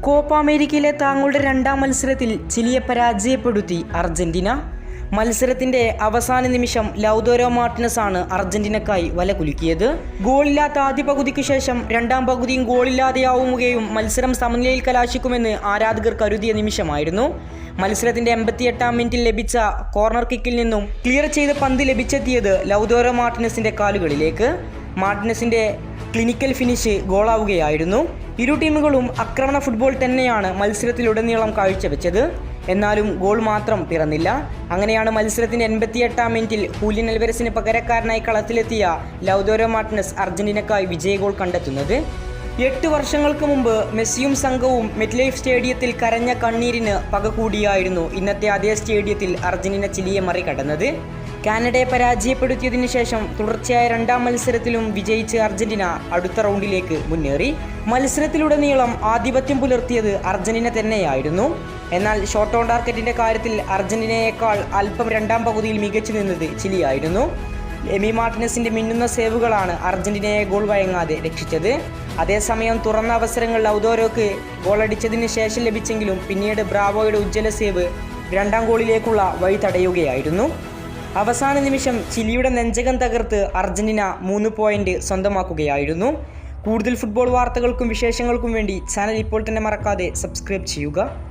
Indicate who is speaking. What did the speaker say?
Speaker 1: Copa അമേരിക്കയിലെ താങ്കളുടെ രണ്ടാം മത്സരത്തിൽ ചിലിയെ പരാജയപ്പെടുത്തി അർജന്റീന. മത്സരത്തിന്റെ അവസാന നിമിഷം ലൗദോരോ മാർട്ടിനസ് ആണ് അർജന്റീനക്കായി വല കുലുക്കിയത്. ഗോളില്ലാത്ത ആദ്യ പകുതിക്ക് ശേഷം രണ്ടാം പകുതിയും ഗോളില്ലാതെയാവുകയും മത്സരം സമനിലയിൽ കലാശിക്കുമെന്ന് ആരാധകർ കരുതിയ നിമിഷമായിരുന്നു. മത്സരത്തിന്റെ എൺപത്തിയെട്ടാം മിനിറ്റിൽ ലഭിച്ച കോർണർ കിക്കിൽ നിന്നും ക്ലിയർ ചെയ്ത പന്ത് ലഭിച്ചെത്തിയത് ലൗദോരോ മാർട്ടിനസിന്റെ കാലുകളിലേക്ക്. മാർട്ടിനസിന്റെ ക്ലിനിക്കൽ ഫിനിഷ് ഗോളാവുകയായിരുന്നു. ഇരു ടീമുകളും ആക്രമണ ഫുട്ബോൾ തന്നെയാണ് മത്സരത്തിലുടനീളം കാഴ്ചവെച്ചത്. എന്നാലും ഗോൾ മാത്രം പിറന്നില്ല. അങ്ങനെയാണ് മത്സരത്തിന്റെ എൺപത്തിയെട്ടാം മിനിറ്റിൽ ഹൂലിൻ അൽവരസിന് പകരക്കാരനായി കളത്തിലെത്തിയ ലൗദോരോ മാർട്ടിനസ് അർജന്റീനക്കായി വിജയ ഗോൾ കണ്ടെത്തുന്നത്. എട്ട് വർഷങ്ങൾക്ക് മുമ്പ് മെസ്സിയും സംഘവും മെറ്റ്ലൈഫ് സ്റ്റേഡിയത്തിൽ കരഞ്ഞ കണ്ണീരിന് പക കൂടിയായിരുന്നു ഇന്നത്തെ അതേ സ്റ്റേഡിയത്തിൽ അർജന്റീന ചിലിയെ മറികടന്നത്. കാനഡയെ പരാജയപ്പെടുത്തിയതിനു ശേഷം തുടർച്ചയായ രണ്ടാം മത്സരത്തിലും വിജയിച്ച് അർജന്റീന അടുത്ത റൗണ്ടിലേക്ക് മുന്നേറി. മത്സരത്തിലുടനീളം ആധിപത്യം പുലർത്തിയത് അർജന്റീന തന്നെയായിരുന്നു. എന്നാൽ ഷോട്ട് ഓൺ ടാർഗറ്റിന്റെ കാര്യത്തിൽ അർജന്റീനയേക്കാൾ അല്പം രണ്ടാം പകുതിയിൽ മികച്ചു നിന്നത് ചിലിയായിരുന്നു. എമി മാർട്ടിനസിന്റെ മിന്നുന്ന സേവുകളാണ് അർജന്റീനയെ ഗോൾ വഴങ്ങാതെ രക്ഷിച്ചത്. അതേസമയം തുറന്ന അവസരങ്ങൾ ഔദോരോക്ക് ഗോളടിച്ചതിന് ശേഷം ലഭിച്ചെങ്കിലും പിന്നീട് ബ്രാവോയുടെ ഉജ്ജ്വല സേവ് രണ്ടാം ഗോളിലേക്കുള്ള വഴി തടയുകയായിരുന്നു. അവസാന നിമിഷം ചിലിയുടെ നെഞ്ചകം തകർത്ത് അർജന്റീന മൂന്ന് പോയിന്റ് സ്വന്തമാക്കുകയായിരുന്നു. കൂടുതൽ ഫുട്ബോൾ വാർത്തകൾക്കും വിശേഷങ്ങൾക്കും വേണ്ടി ചാനൽ ഇപ്പോൾ തന്നെ മറക്കാതെ സബ്സ്ക്രൈബ് ചെയ്യുക.